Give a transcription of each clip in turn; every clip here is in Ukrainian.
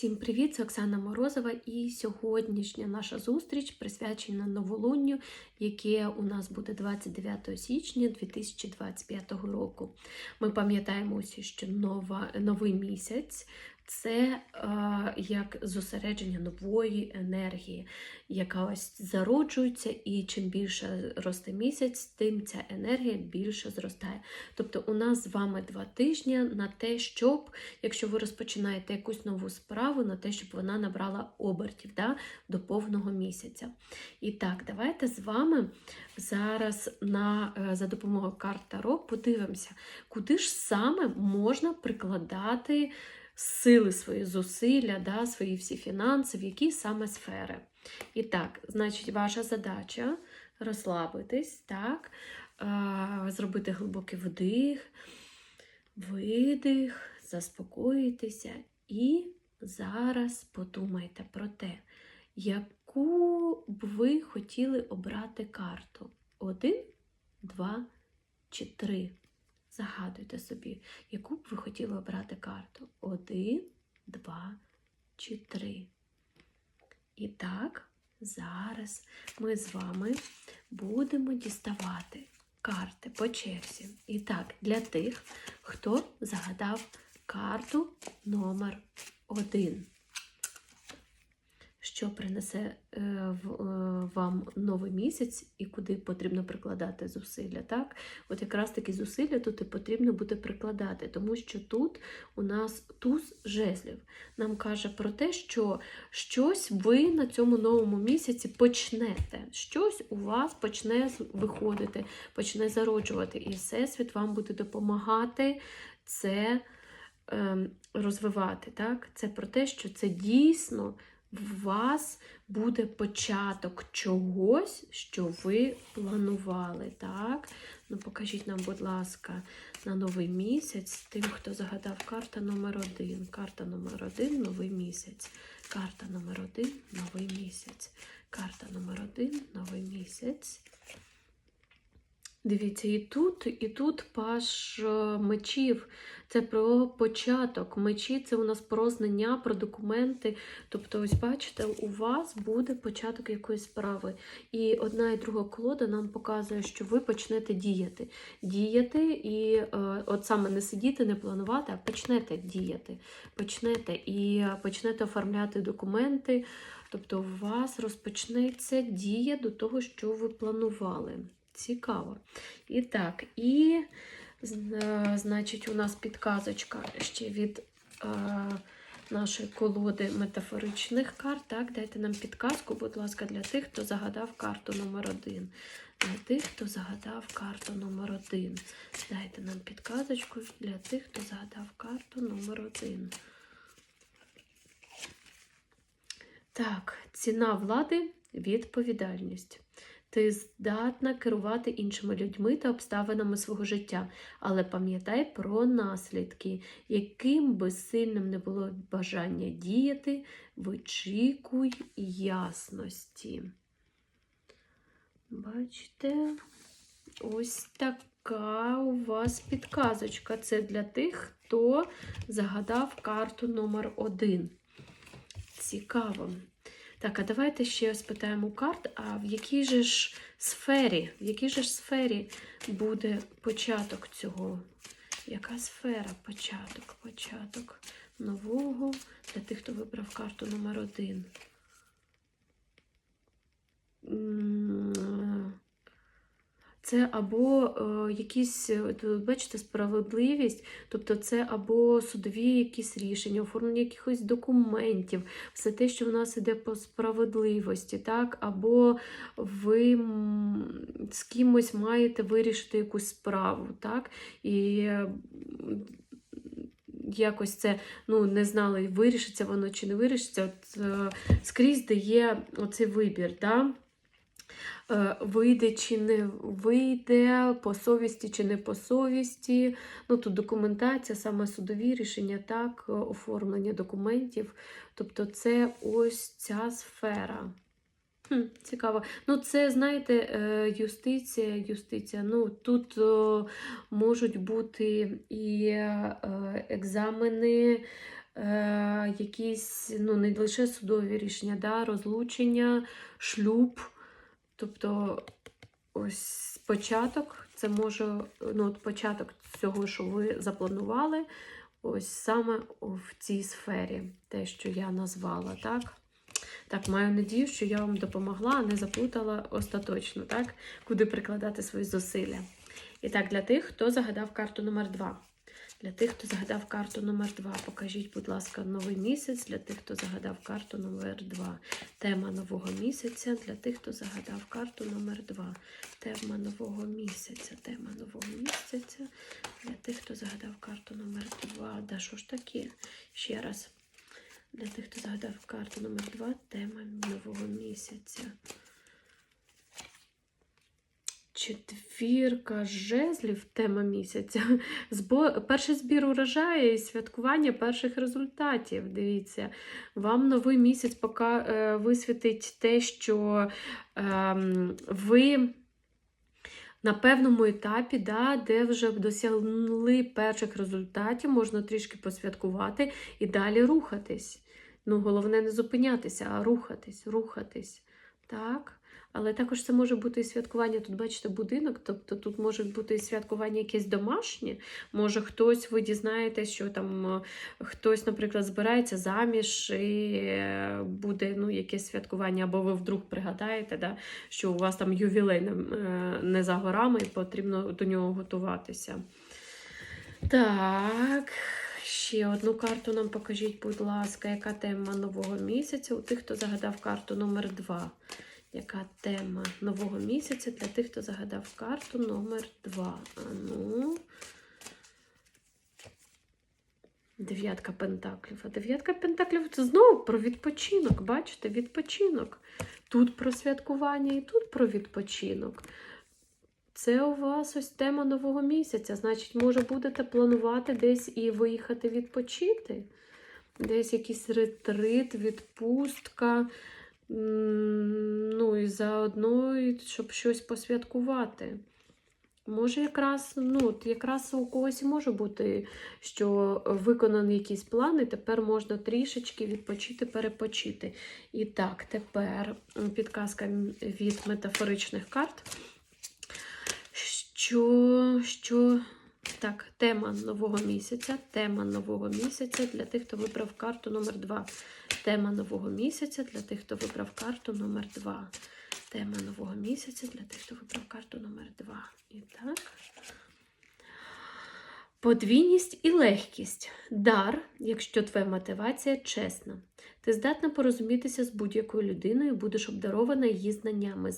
Всім привіт! Це Оксана Морозова, і сьогоднішня наша зустріч присвячена новолунню, яке у нас буде 29 січня 2025 року. Ми пам'ятаємо усі, що нова, новий місяць це е, як зосередження нової енергії, яка ось зароджується, і чим більше росте місяць, тим ця енергія більше зростає. Тобто, у нас з вами два тижні на те, щоб, якщо ви розпочинаєте якусь нову справу, на те, щоб вона набрала обертів да, до повного місяця. І так, давайте з вами зараз на, е, за допомогою карт Таро подивимося, куди ж саме можна прикладати сили, свої зусилля, да, свої всі фінанси, в які саме сфери. І так, значить, ваша задача розслабитись, так, зробити глибокий вдих, видих, заспокоїтися і зараз подумайте про те, яку б ви хотіли обрати карту. Один, два чи три. Загадуйте собі, яку б ви хотіли обрати карту. Один, два чи три. І так, зараз ми з вами будемо діставати карти по черзі. І так, для тих, хто загадав карту номер один. Що принесе е, е, вам новий місяць і куди потрібно прикладати зусилля. Так? От якраз такі зусилля тут і потрібно буде прикладати, тому що тут у нас туз жезлів. Нам каже про те, що щось ви на цьому новому місяці почнете, щось у вас почне виходити, почне зароджувати. І Всесвіт вам буде допомагати це е, розвивати. Так? Це про те, що це дійсно в вас буде початок чогось, що ви планували. Так? Ну, Покажіть нам, будь ласка, на новий місяць тим, хто загадав карта номер один. Карта номер один новий місяць. Карта номер один новий місяць. Карта номер один новий місяць. Дивіться, і тут, і тут паш е, мечів. Це про початок. Мечі це у нас про знання, про документи. Тобто, ось бачите, у вас буде початок якоїсь справи. І одна і друга колода нам показує, що ви почнете діяти. Діяти і е, от саме не сидіти, не планувати, а почнете діяти. Почнете і почнете оформляти документи. Тобто, у вас розпочнеться дія до того, що ви планували. Цікаво. І так, і, значить, у нас підказочка ще від е, нашої колоди метафоричних карт. Так, Дайте нам підказку, будь ласка, для тих, хто загадав карту номер один. Для тих, хто загадав карту номер один. Дайте нам підказочку для тих, хто загадав карту номер один. Так, ціна влади відповідальність. Ти здатна керувати іншими людьми та обставинами свого життя, але пам'ятай про наслідки, яким би сильним не було бажання діяти, вичікуй ясності. Бачите, ось така у вас підказочка. Це для тих, хто загадав карту номер один. Цікаво. Так, а давайте ще спитаємо у карт, а в якій же ж сфері, в якій же ж сфері буде початок цього? Яка сфера початок? Початок нового для тих, хто вибрав карту номер один. Це або е, якісь, бачите, справедливість, тобто це або судові якісь рішення, оформлення якихось документів, все те, що в нас іде по справедливості, так? або ви з кимось маєте вирішити якусь справу. так? І Якось це ну, не знали, вирішиться воно чи не вирішиться. От, е, Скрізь дає оцей вибір. Да? Е, вийде чи не вийде, по совісті чи не по совісті. Ну, Тут документація, саме судові рішення, так, оформлення документів. Тобто це ось ця сфера. Хм, Цікаво. Ну, це, знаєте, е, юстиція, юстиція. Ну, Тут можуть бути і е, екзамени. е, якісь ну, не лише судові рішення, да, розлучення, шлюб. Тобто ось початок, це може ну, от початок цього, що ви запланували, ось саме в цій сфері, те, що я назвала, так? Так, маю надію, що я вам допомогла, а не заплутала остаточно, так? Куди прикладати свої зусилля. І так, для тих, хто загадав карту номер 2. Для тих, хто загадав карту номер 2, покажіть, будь ласка, новий місяць. Для тих, хто загадав карту номер 2. Тема нового місяця. Для тих, хто загадав карту номер 2. Тема нового місяця. Тема нового місяця. Для тих, хто загадав карту номер 2. Да що ж таке? Ще раз. Для тих, хто загадав карту номер 2, тема нового місяця. Четвірка жезлів, тема місяця. Збо... Перший збір урожаю і святкування перших результатів. Дивіться, вам новий місяць пока е, висвітить те, що е, ви на певному етапі, да, де вже досягли перших результатів, можна трішки посвяткувати і далі рухатись. Ну, головне не зупинятися, а рухатись, рухатись. Так. Але також це може бути і святкування. Тут, бачите, будинок, тобто тут може бути і святкування якесь домашнє. Може, хтось, ви дізнаєтесь, що там е, хтось, наприклад, збирається заміж і е, буде ну, якесь святкування, або ви вдруг пригадаєте, да, що у вас там ювілей е, не за горами і потрібно до нього готуватися. Так. Ще одну карту нам покажіть, будь ласка, яка тема нового місяця у тих, хто загадав карту номер 2 Яка тема нового місяця для тих, хто загадав карту номер 2 А ну. Дев'ятка пентаклів. А дев'ятка пентаклів це знову про відпочинок. Бачите, відпочинок. Тут про святкування і тут про відпочинок. Це у вас ось тема нового місяця. Значить, може, будете планувати десь і виїхати відпочити. Десь якийсь ретрит, відпустка. Ну, і заодно, щоб щось посвяткувати. Може, якраз ну, якраз у когось може бути, що виконані якісь плани, тепер можна трішечки відпочити, перепочити. І так, тепер підказка від метафоричних карт. Що, що, так, тема нового місяця. Тема нового місяця для тих, хто вибрав карту номер 2 Тема нового місяця для тих, хто вибрав карту номер 2 Тема нового місяця для тих, хто вибрав карту номер 2 І так. Подвійність і легкість. Дар, якщо твоя мотивація чесна. Ти здатна порозумітися з будь-якою людиною, будеш обдарована її знаннями,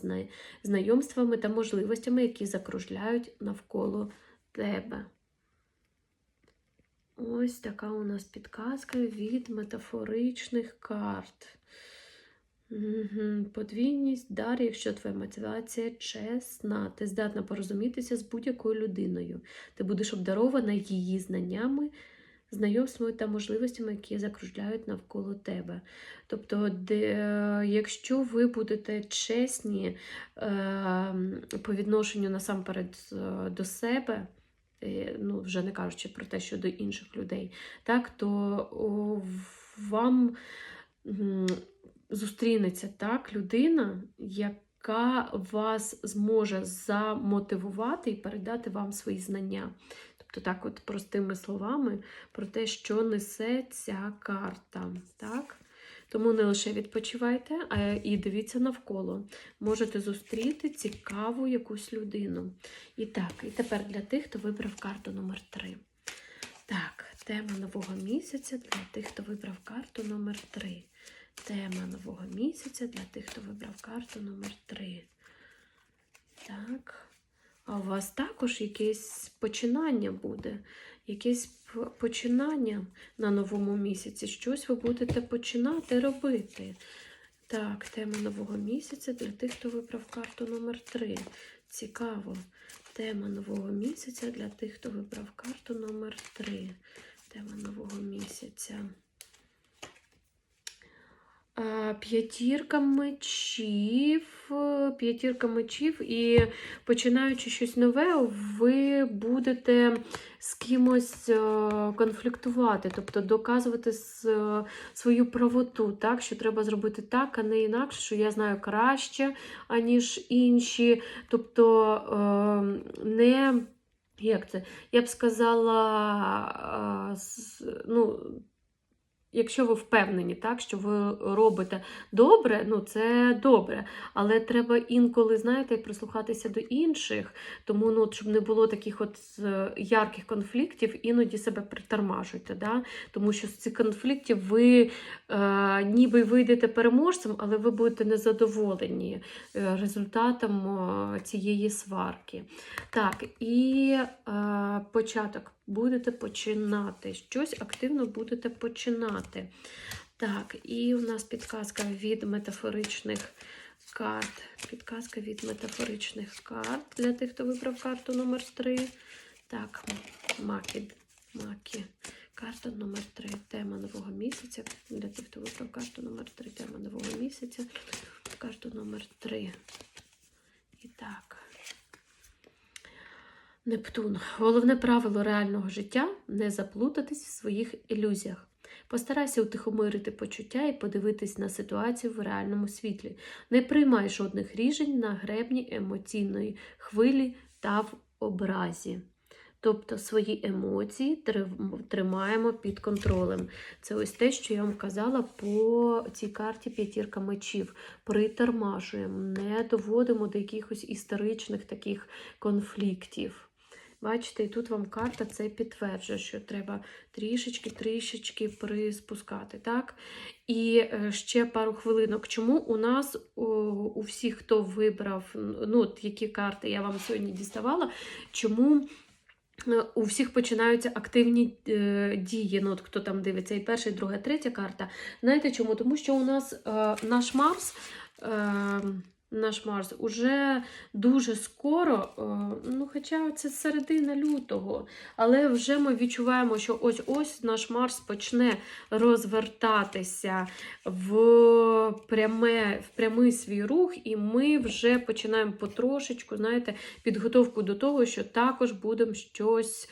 знайомствами та можливостями, які закружляють навколо тебе. Ось така у нас підказка від метафоричних карт. Подвійність, дар, якщо твоя мотивація чесна, ти здатна порозумітися з будь-якою людиною. Ти будеш обдарована її знаннями, знайомствами та можливостями, які закружляють навколо тебе. Тобто, де, якщо ви будете чесні е, по відношенню насамперед до себе, ну, вже не кажучи про те, що до інших людей, так, то вам зустрінеться так людина, яка вас зможе замотивувати і передати вам свої знання. Тобто, так, от простими словами, про те, що несе ця карта. Так? Тому не лише відпочивайте, а і дивіться навколо. Можете зустріти цікаву якусь людину. І так, і тепер для тих, хто вибрав карту номер 3 Так, тема нового місяця для тих, хто вибрав карту номер 3 Тема нового місяця для тих, хто вибрав карту номер 3 Так. А у вас також якесь починання буде, якесь починання на новому місяці. Щось ви будете починати робити. Так, тема нового місяця для тих, хто вибрав карту номер 3 Цікаво. Тема нового місяця для тих, хто вибрав карту номер 3 Тема нового місяця. П'ятірка мечів, п'ятірка мечів, і починаючи щось нове, ви будете з кимось е, конфліктувати, тобто доказувати е, свою правоту, так, що треба зробити так, а не інакше, що я знаю краще, аніж інші. Тобто е, не. Як це? Я б сказала, ну, якщо ви впевнені, так, що ви робите добре, ну це добре. Але треба інколи, знаєте, прислухатися до інших, тому ну, щоб не було таких от ярких конфліктів, іноді себе притормажуйте. Да? Тому що з цих конфліктів ви е, ніби вийдете переможцем, але ви будете незадоволені е, результатом цієї сварки. Так, і е, початок. Будете починати. Щось активно будете починати. Так, і у нас підказка від метафоричних карт. Підказка від метафоричних карт для тих, хто вибрав карту номер 3. Так, маки. маки. Карта номер 3. Тема нового місяця. Для тих, хто вибрав карту номер 3. Тема нового місяця. Карту номер 3. І так. Нептун. Головне правило реального життя не заплутатись в своїх ілюзіях. Постарайся утихомирити почуття і подивитись на ситуацію в реальному світлі. Не приймай жодних рішень на гребні емоційної хвилі та в образі. Тобто свої емоції тримаємо під контролем. Це ось те, що я вам казала по цій карті п'ятірка мечів. Притормажуємо, не доводимо до якихось історичних таких конфліктів. Бачите, і тут вам карта це підтверджує, що треба трішечки-трішечки приспускати. так? І е, ще пару хвилинок. Чому у нас у всіх, хто вибрав, ну, от які карти я вам сьогодні діставала, чому е, у всіх починаються активні е, дії? Ну, от хто там дивиться, і перша, і друга, і третя карта. Знаєте чому? Тому що у нас е, наш Марс. Е, наш Марс. Уже дуже скоро, е, ну хоча це середина лютого, але вже ми відчуваємо, що ось-ось наш Марс почне розвертатися в, пряме, в прямий свій рух, і ми вже починаємо потрошечку, знаєте, підготовку до того, що також будемо щось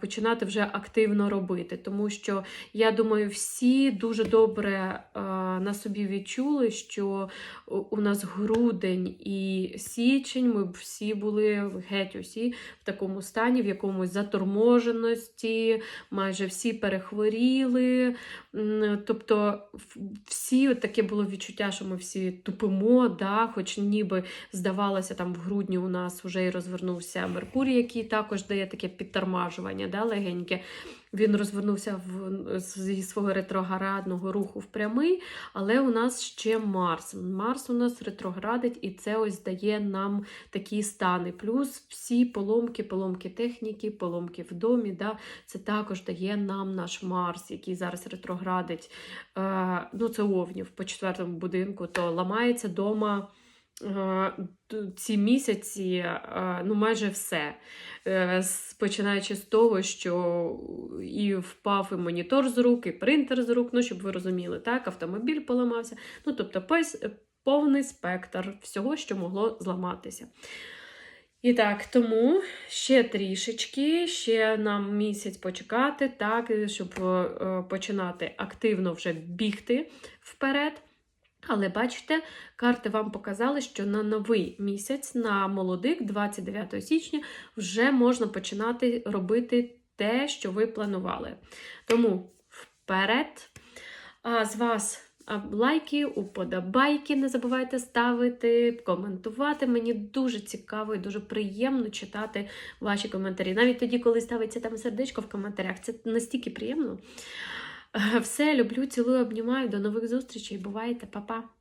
починати вже активно робити. Тому що я думаю, всі дуже добре е, на собі відчули, що у- нас грудень і січень, ми всі були геть усі в такому стані, в якомусь заторможеності, майже всі перехворіли. Тобто всі таке було відчуття, що ми всі тупимо, да? хоч ніби здавалося, там в грудні у нас вже і розвернувся Меркурій, який також дає таке підтормажування да, легеньке. Він розвернувся в, зі свого ретроградного руху в прямий, але у нас ще Марс. Марс у нас ретроградить, і це ось дає нам такі стани. Плюс всі поломки, поломки техніки, поломки в домі. Да, це також дає нам наш Марс, який зараз ретроградить. Е, ну, це Овнів по четвертому будинку, то ламається дома. Е, Ці місяці, е, ну майже все. Е, Починаючи з того, що і впав і монітор з рук, і принтер з рук, ну, щоб ви розуміли, так, автомобіль поламався. Ну, тобто, повний спектр всього, що могло зламатися. І так, тому ще трішечки, ще нам місяць почекати, так, щоб починати активно вже бігти вперед. Але бачите, карти вам показали, що на новий місяць, на молодик, 29 січня, вже можна починати робити те, що ви планували. Тому вперед! А з вас лайки, уподобайки не забувайте ставити, коментувати. Мені дуже цікаво і дуже приємно читати ваші коментарі. Навіть тоді, коли ставиться там сердечко в коментарях, це настільки приємно. Все, люблю, цілую, обнімаю. До нових зустрічей. Бувайте, па-па!